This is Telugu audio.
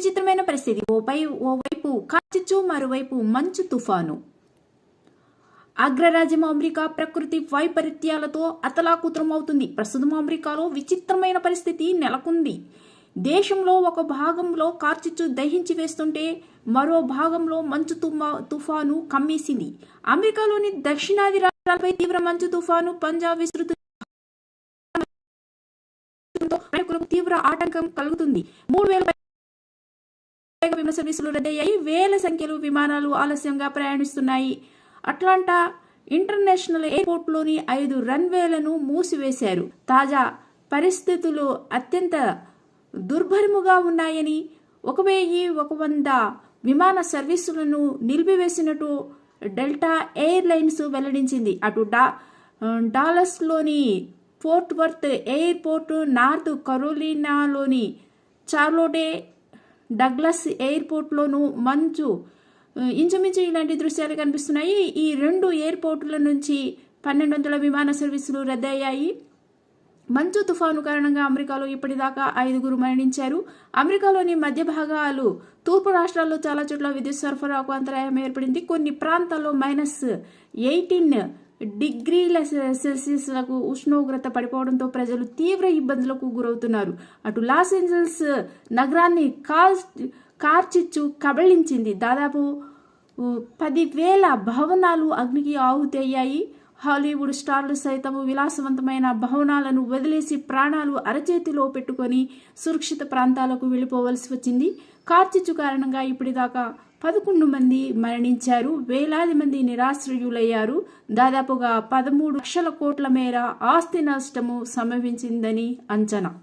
విచిత్రమైన పరిస్థితి ఓపై ఓవైపు కాచిచ్చు మరోవైపు మంచు తుఫాను అగ్రరాజ్యం అమెరికా ప్రకృతి వైపరీత్యాలతో అతలాకుతలమవుతుంది ప్రస్తుతం అమెరికాలో విచిత్రమైన పరిస్థితి నెలకొంది దేశంలో ఒక భాగంలో కార్చిచ్చు దహించి వేస్తుంటే మరో భాగంలో మంచు తుఫాను కమ్మేసింది అమెరికాలోని దక్షిణాది రాష్ట్రాలపై తీవ్ర మంచు తుఫాను పంజాబ్ విస్తృత తీవ్ర ఆటంకం కలుగుతుంది మూడు వేల వేగ విమాన సర్వీసులు రద్దయ్యాయి వేల సంఖ్యలో విమానాలు ఆలస్యంగా ప్రయాణిస్తున్నాయి. అట్లాంటా ఇంటర్నేషనల్ ఎయిర్పోర్ట్లోని ఐదు రన్వేలను మూసివేశారు. తాజా పరిస్థితులు అత్యంత దుర్భరముగా ఉన్నాయని ఒక వెయ్యి ఒక వంద విమాన సర్వీసులను నిలిపివేసినట్టు డెల్టా ఎయిర్లైన్స్ వెల్లడించింది. అటు డా డాలస్లోని ఫోర్ట్ వర్త్ ఎయిర్పోర్ట్ నార్త్ కరోలినాలోని చార్లోటే డగ్లస్ ఎయిర్పోర్ట్లోనూ మంచు ఇంచుమించు ఇలాంటి దృశ్యాలు కనిపిస్తున్నాయి. ఈ రెండు ఎయిర్పోర్టుల నుంచి పన్నెండు వందల విమాన సర్వీసులు రద్దయ్యాయి. మంచు తుఫాను కారణంగా అమెరికాలో ఇప్పటిదాకా ఐదుగురు మరణించారు. అమెరికాలోని మధ్య భాగాలు తూర్పు రాష్ట్రాల్లో చాలా చోట్ల విద్యుత్ సరఫరాకు అంతరాయం ఏర్పడింది. కొన్ని ప్రాంతాల్లో మైనస్ ఎయిటీన్ డిగ్రీల సెల్సియస్లకు ఉష్ణోగ్రత పడిపోవడంతో ప్రజలు తీవ్ర ఇబ్బందులకు గురవుతున్నారు. అటు లాస్ ఏంజల్స్ నగరాన్ని కాల్ కార్చిచ్చు కబళించింది. దాదాపు పదివేల భవనాలు అగ్నికి ఆహుతయ్యాయి హాలీవుడ్ స్టార్లు సైతము విలాసవంతమైన భవనాలను వదిలేసి ప్రాణాలు అరచేతిలో పెట్టుకొని సురక్షిత ప్రాంతాలకు వెళ్ళిపోవలసి వచ్చింది. కార్చిచ్చు కారణంగా ఇప్పటిదాకా పదకొండు మంది మరణించారు. వేలాది మంది నిరాశ్రయులయ్యారు. దాదాపుగా పదమూడు లక్షల కోట్ల మేర ఆస్తి నష్టము సంభవించిందని అంచనా.